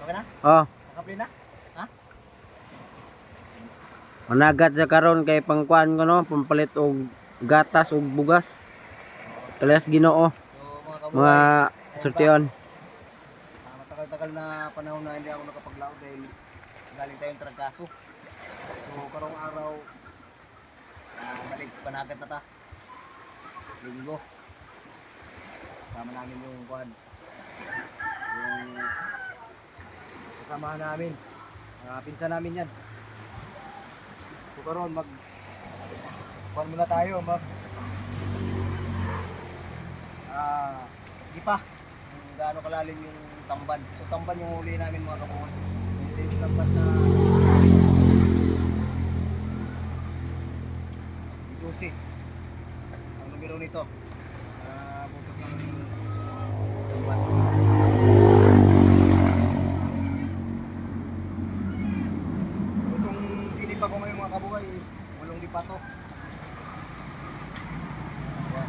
Okay na? Oh, Nakapli na? Ha? managat sa karon kay pangkuan ko no, pampalit og gatas og bugas. Kalas Ginoo, So mga mga sortion. ah, matagal-tagal na panahon na hindi ako nakapaglao dahil galing tayong trangkaso. So karong araw, ah, balik panagat na ta. Linggo. Kasama namin yung kuhan. Kasamahan namin. Mga pinsan namin yan. So karon mag kuhan muna tayo mag ah di pa kung gaano kalalim yung tamban. So tamban yung huli namin mga kabuhay. Ito yung tamban na Juicy. Ang numero nito. Ah, butok ng tamban. Itong tinipa ko ngayon mga kabuhay is walong lipa to. Ayan.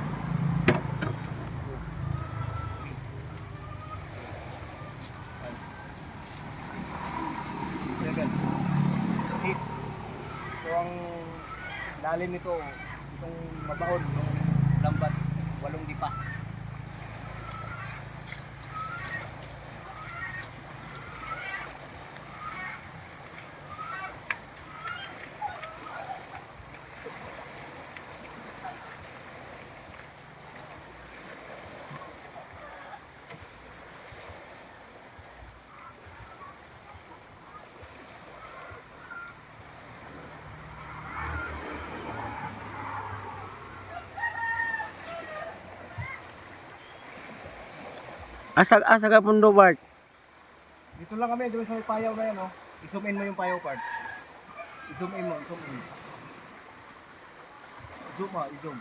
Seven. Eight. So ang lalim nito, itong mabaon, yung lambat, walong dipa. Asa asa ka pundo Bart? Dito lang kami, doon sa payaw na yan, oh. I-zoom in mo yung payaw part. I-zoom in mo, i-zoom in. I-zoom mo, i-zoom.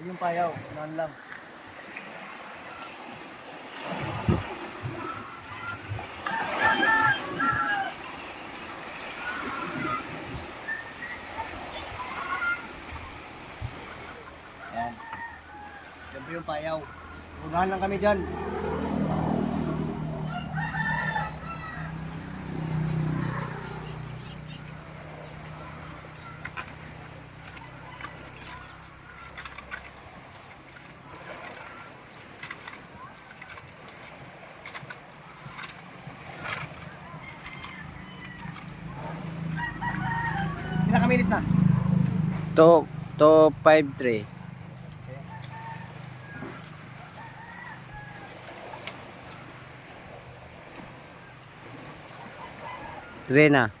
Yun yung payaw, unahan lang. Ayan. Siyempre yung payaw. Unahan lang kami dyan. Ilang kamilis na? 2, 2, 5, 3. Rena.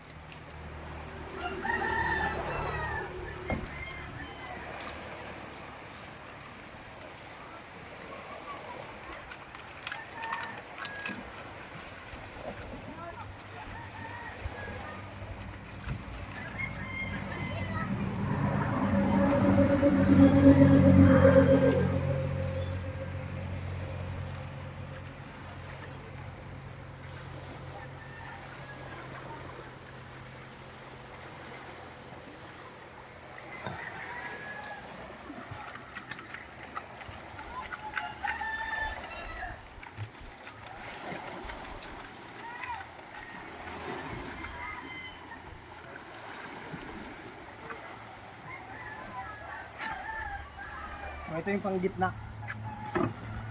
So, ito yung pang gitna.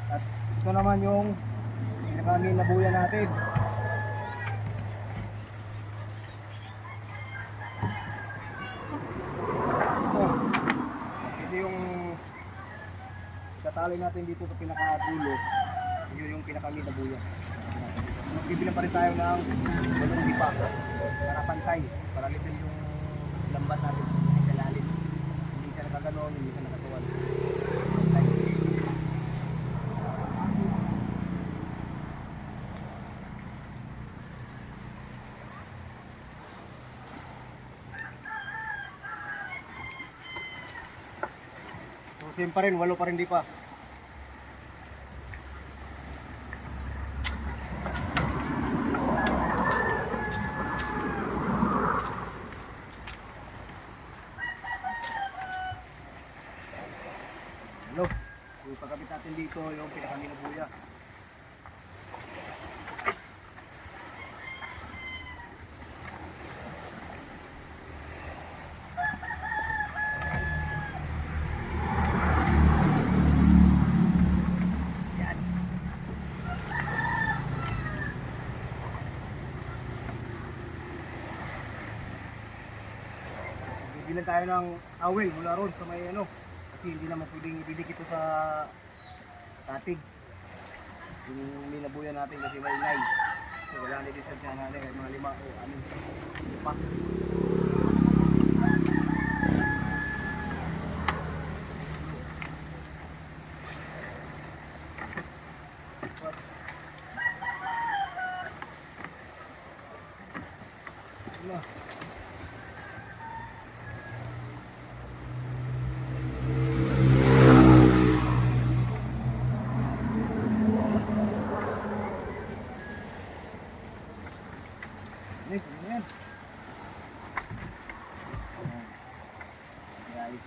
At ito naman yung pinakamin na buya natin. Ito. Ito yung tatali natin dito sa pinakadulo. Yun yung pinakamin na buya. Magbibilang pa rin tayo ng balong dipa para pantay. Para level yung lambat natin sa lalim. Hindi siya nakaganon, hindi siya nakatuwan. Same pa rin, walo pa rin di pa. Hello. Yung pagkabit natin dito, yung pinakamilabuya. Bilang tayo ng awel mula ron sa may ano. Kasi hindi naman pwedeng ididikit ito sa tatig. Yung linabuyan natin kasi may ingay. So wala na distansya natin kahit mga lima o anim. Pa.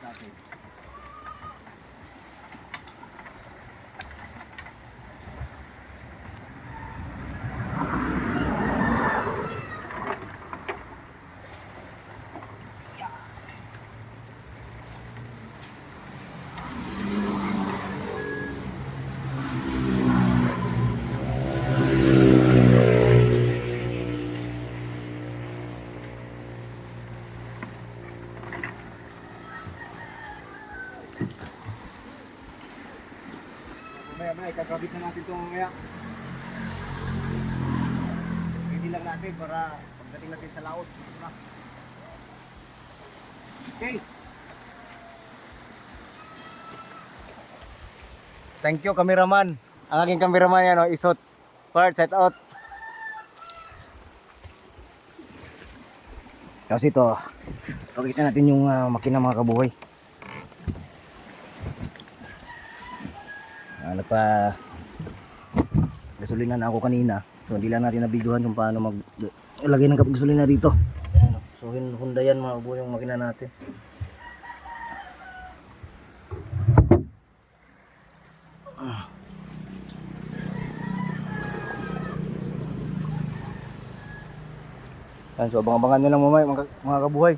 Copy. Mamaya, ikakabit na natin ito mamaya. Ready lang natin para pagdating natin sa laot. Okay. Thank you, cameraman. Ang aking cameraman yan, oh, isot. Part, set out. Tapos ito, pakita natin yung uh, makina mga kabuhay. Ah, nagpa gasolina na ako kanina. So hindi lang natin nabidyohan kung paano mag lagay ng gasolina dito. Ayan, oh. so Honda yan mga kabuhay yung makina natin. Yan, so abang-abangan nyo lang mamaya mga, mga kabuhay.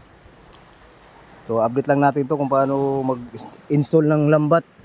So update lang natin to kung paano mag-install ng lambat